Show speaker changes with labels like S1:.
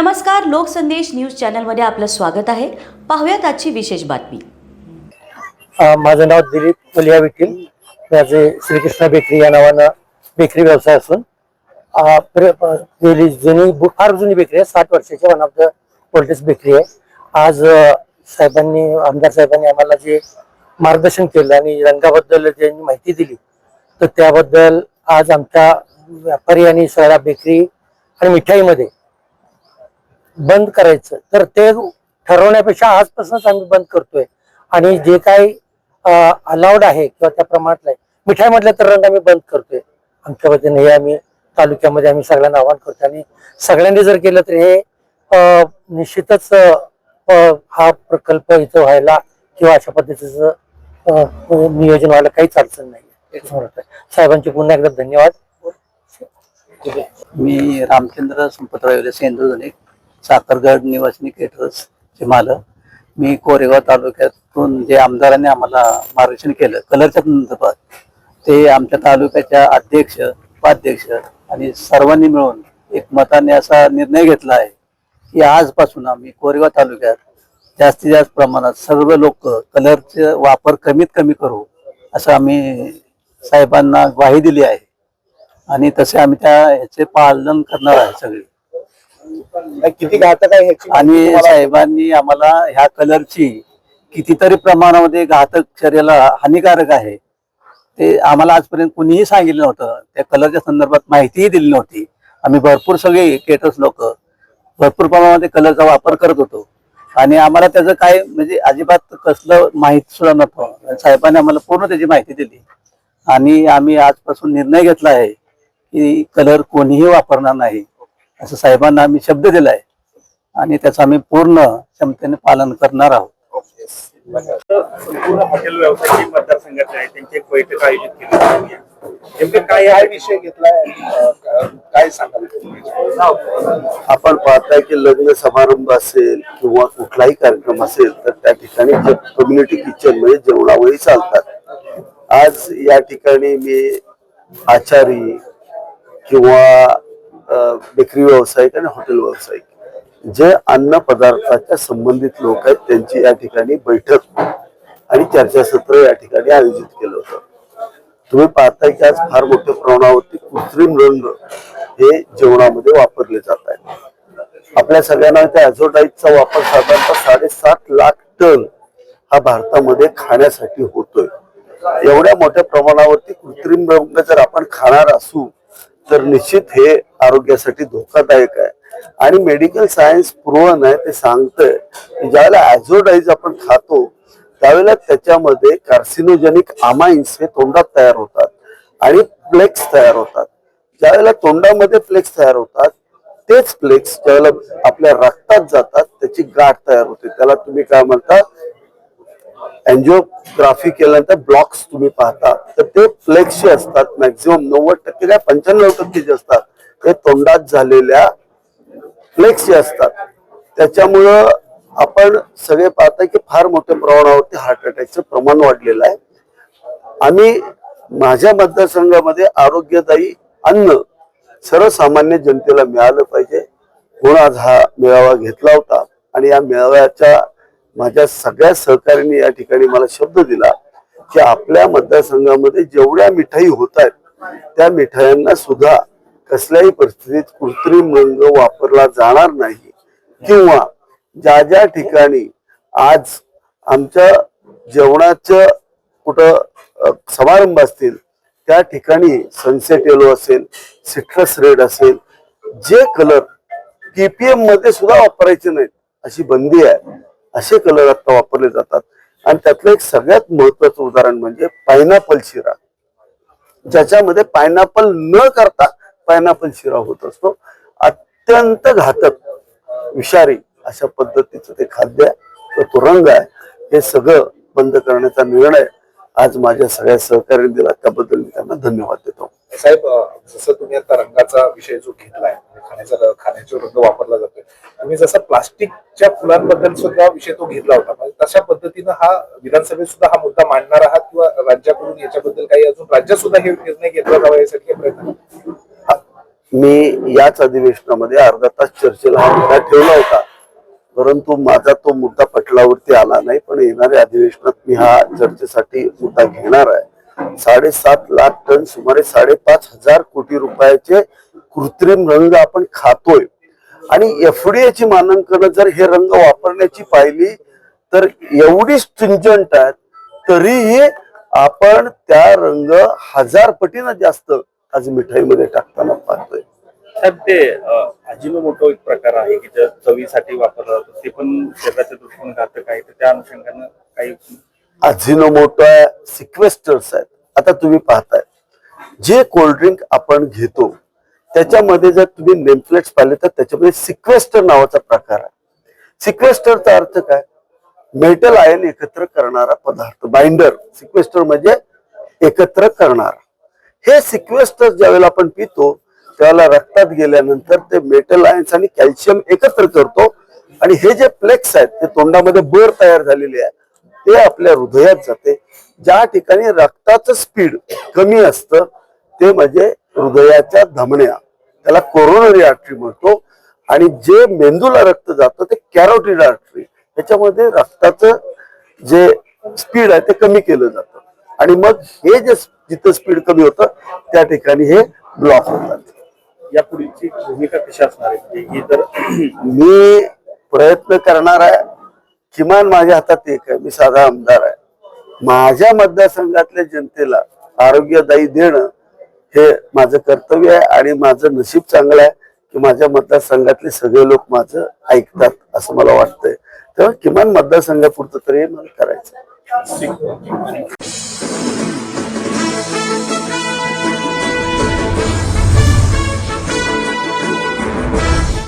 S1: नमस्कार लोकसंदेश न्यूज चॅनलमध्ये आपलं स्वागत आहे. पाहुयात आजची विशेष बातमी.
S2: माझं नाव दिलीप मुलिया विठील माझे श्रीकृष्ण बेकरी या नावानं बेकरी व्यवसाय असून गेली जुनी फार जुनी बेकरी आहे. साठ वर्षाची one of the oldest bakery आहे. आज साहेबांनी आमदार साहेबांनी आम्हाला जे मार्गदर्शन केलं आणि रंगाबद्दल ज्यांनी माहिती दिली तर त्याबद्दल आज आमच्या व्यापारी आणि सगळ्या बेकरी आणि मिठाईमध्ये बंद करायचं. तर ते ठरवण्यापेक्षा आजपासूनच आम्ही बंद करतोय. आणि जे काही अलाउड आहे किंवा त्या प्रमाणात नाही मिठाई म्हटलं तर रंग आम्ही बंद करतोय. आमच्या वतीने हे आम्ही तालुक्यामध्ये आम्ही सगळ्यांना आवाहन करतो आणि सगळ्यांनी जर केलं तर हे निश्चितच हा प्रकल्प इथं व्हायला किंवा अशा पद्धतीचं नियोजन व्हायला काहीच अडचण नाही. साहेबांचे पुन्हा एकदा धन्यवाद.
S3: मी रामचंद्र संपतराव सेंदुर्धनिक साखरगड निवासनी केटरर्स चे मालक. मी कोरेगाव तालुक्यातून जे आमदारांनी आम्हाला मार्गदर्शन केलं कलरच्या संदर्भात ते आमच्या तालुक्याच्या अध्यक्ष उपाध्यक्ष आणि सर्वांनी मिळून एक मताने असा निर्णय घेतला आहे की आजपासून आम्ही कोरेगाव तालुक्यात जास्तीत जास्त प्रमाणात सर्व लोक कलरचे वापर कमीत कमी करू असं आम्ही साहेबांना ग्वाही दिली आहे. आणि तसे आम्ही त्या ह्याचे पालन करणार आहे सगळे.
S4: किती घातक आहे
S3: आणि साहेबांनी आम्हाला ह्या कलरची कितीतरी प्रमाणामध्ये घातक शरीराला हानिकारक आहे. ते आम्हाला आजपर्यंत कुणीही सांगितलं नव्हतं. त्या कलरच्या संदर्भात माहितीही दिली नव्हती. आम्ही भरपूर सगळे केटर्स लोक भरपूर प्रमाणामध्ये कलरचा वापर करत होतो. आणि आम्हाला त्याचं काय म्हणजे अजिबात कसलं माहिती सुद्धा नव्हतं. साहेबांनी आम्हाला पूर्ण त्याची माहिती दिली. आणि आम्ही आजपासून निर्णय घेतला आहे की कलर कोणीही वापरणार नाही. असं साहेबांना आम्ही शब्द दिलाय. आणि त्याचं आम्ही पूर्ण क्षमतेने पालन करणार आहोत.
S4: संपूर्ण हॉटेल व्यवसाय मतदारसंघाचे आहे त्यांची एक बैठक आयोजित केली होती. नेमकं काय हा विषय घेतलाय अं, काय सांगाल?
S5: आपण पाहताय की लग्न समारंभ असेल किंवा कुठलाही कार्यक्रम असेल तर त्या ठिकाणी जे कम्युनिटी किचन म्हणजे जेवणावळी चालतात. आज या ठिकाणी मी आचारी किंवा बेकरी व्यावसायिक आणि हॉटेल व्यावसायिक. जे अन्न पदार्थाच्या संबंधित लोक आहेत त्यांची या ठिकाणी बैठक आणि चर्चासत्र या ठिकाणी आयोजित केलं होतं. तुम्ही पाहताय की आज फार मोठ्या प्रमाणावरती कृत्रिम रंग हे जेवणामध्ये वापरले जात आहेत. आपल्या सगळ्यांना त्या ॲझोडाईटचा वापर साधारणतः साडेसात लाख टन हा भारतामध्ये खाण्यासाठी होतोय. एवढ्या मोठ्या प्रमाणावरती कृत्रिम रंग जर आपण खाणार असू तर निश्चित हे आरोग्यासाठी धोकादायक आहे. आणि मेडिकल सायन्स प्रोवन आहे ते सांगतंय की ज्यावेळेला ॲझोडाईज आपण खातो त्यावेळेला त्याच्यामध्ये कार्सिनोजेनिक अमाइन्स हे तोंडात तयार होतात आणि फ्लेक्स तयार होतात. ज्यावेळेला तोंडामध्ये फ्लेक्स तयार होतात तेच फ्लेक्स ज्यावेळेला आपल्या रक्तात जातात त्याची गाठ तयार होते. त्याला तुम्ही काय म्हणता? अँजिओग्राफी केल्यानंतर ब्लॉक्स तुम्ही पाहता तर ते फ्लेक्सचे असतात मॅक्झिमम नव्वद टक्के काय पंच्याण्णव टक्के जे असतात ते तोंडात झालेल्या फ्लेक्सचे असतात त्याच्यामुळं आपण सगळे पाहताय की फार मोठ्या प्रमाणावरती हार्ट अटॅकचं प्रमाण वाढलेलं आहे. आम्ही माझ्या मतदारसंघामध्ये आरोग्यदायी अन्न सर्वसामान्य जनतेला मिळालं पाहिजे. म्हणून आज हा मेळावा घेतला होता. आणि या मेळाव्याच्या माझ्या सगळ्या सहकार्याने या ठिकाणी मला शब्द दिला की आपल्या मतदारसंघामध्ये जेवढ्या मिठाई होत आहेत त्या मिठायांना सुद्धा कसल्याही परिस्थितीत कृत्रिम रंग वापरला जाणार नाही. किंवा ज्या ज्या ठिकाणी आज आमच्या जेवणाचं कुठं समारंभ असतील त्या ठिकाणी सनसेट येलो असेल सिट्रस रेड असेल जे कलर केपीएममध्ये सुद्धा वापरायचे नाहीत अशी बंदी आहे. असे कलर आता वापरले जातात. आणि त्यातलं एक सगळ्यात महत्वाचं उदाहरण म्हणजे पायनॅपल शिरा. ज्याच्यामध्ये पायनॅपल न करता पायनॅपल शिरा होत असतो. अत्यंत घातक विषारी अशा पद्धतीचं ते खाद्य आहे, तो रंग आहे. हे सगळं बंद करण्याचा निर्णय आज माझ्या सगळ्या सहकार्याने दिला. त्याबद्दल मी त्यांना धन्यवाद देतो.
S4: साहेब जसं तुम्ही आता रंगाचा विषय जो घेतलाय म्हणजे खाण्याचा खाण्याचा रंग वापरला जातोय तुम्ही जसं प्लास्टिकच्या फुलांबद्दल सुद्धा विषय तो घेतला होता म्हणजे तशा पद्धतीनं हा विधानसभेत सुद्धा हा मुद्दा मांडणार आहात किंवा राज्याकडून याच्याबद्दल काही अजून राज्यात सुद्धा हे निर्णय घेतला जावा यासाठी प्रयत्न
S5: मी याच अधिवेशनामध्ये अर्धा तास चर्चेला हा मुद्दा ठेवला होता परंतु माझा तो मुद्दा पटलावरती आला नाही पण येणाऱ्या अधिवेशनात मी हा चर्चेसाठी मुद्दा घेणार आहे. साडेसात लाख टन सुमारे साडेपाच हजार कोटी रुपयाचे कृत्रिम रंग आपण खातोय. आणि एफडीए ची मानांकन जर हे रंग वापरण्याची पाहिली तर एवढी स्ट्रिंजंट आहेत तरीही आपण त्या रंग हजार पटीनं जास्त आज मिठाईमध्ये टाकताना पाहतोय.
S6: साहेब ते अजिनोमोटो एक प्रकार आहे की ज्या चवीसाठी वापरला जातो ते पण शरीराच्या दृष्टीने घातक आहे तर त्या अनुषंगानं काही
S5: अजिनोमोटो सिक्वेस्टर्स आहेत. आता तुम्ही पाहताय. जे कोल्ड्रिंक आपण घेतो त्याच्यामध्ये जर तुम्ही नेमप्लेट्स पाहिले तर त्याच्यामध्ये सिक्वेस्टर नावाचा प्रकार आहे. सिक्वेस्टरचा अर्थ काय? मेटल आयन एकत्र करणारा पदार्थ बाइंडर सिक्वेस्टर म्हणजे एकत्र करणारा. हे सिक्वेस्टर ज्यावेळेला आपण पितो त्यावेळेला रक्तात गेल्यानंतर ते मेटल आयन्स आणि कॅल्शियम एकत्र करतो. आणि हे जे प्लेक्स आहेत ते तोंडामध्ये बर तयार झालेले आहे. ते आपल्या हृदयात जाते. ज्या ठिकाणी रक्ताचं स्पीड कमी असतं ते म्हणजे हृदयाच्या धमन्या. त्याला कोरोनरी आर्टरी म्हणतो. आणि जे मेंदूला रक्त जातं ते कॅरोटिड आर्टरी त्याच्यामध्ये रक्ताचं जे स्पीड आहे ते कमी केलं जातं. आणि मग हे जे जिथं स्पीड कमी होतं त्या ठिकाणी हे ब्लॉक होतात.
S6: या भूमिका कशी असणार आहे? म्हणजे ही
S5: मी प्रयत्न करणार आहे. किमान माझ्या हातात एक आहे. मी साधा आमदार आहे. माझ्या मतदारसंघातल्या जनतेला आरोग्यदायी देणं हे माझं कर्तव्य आहे आणि माझं नशीब चांगलं आहे की माझ्या मतदारसंघातले सगळे लोक माझं ऐकतात असं मला वाटतंय. तेव्हा किमान मतदारसंघापुरतं तरी मला करायचं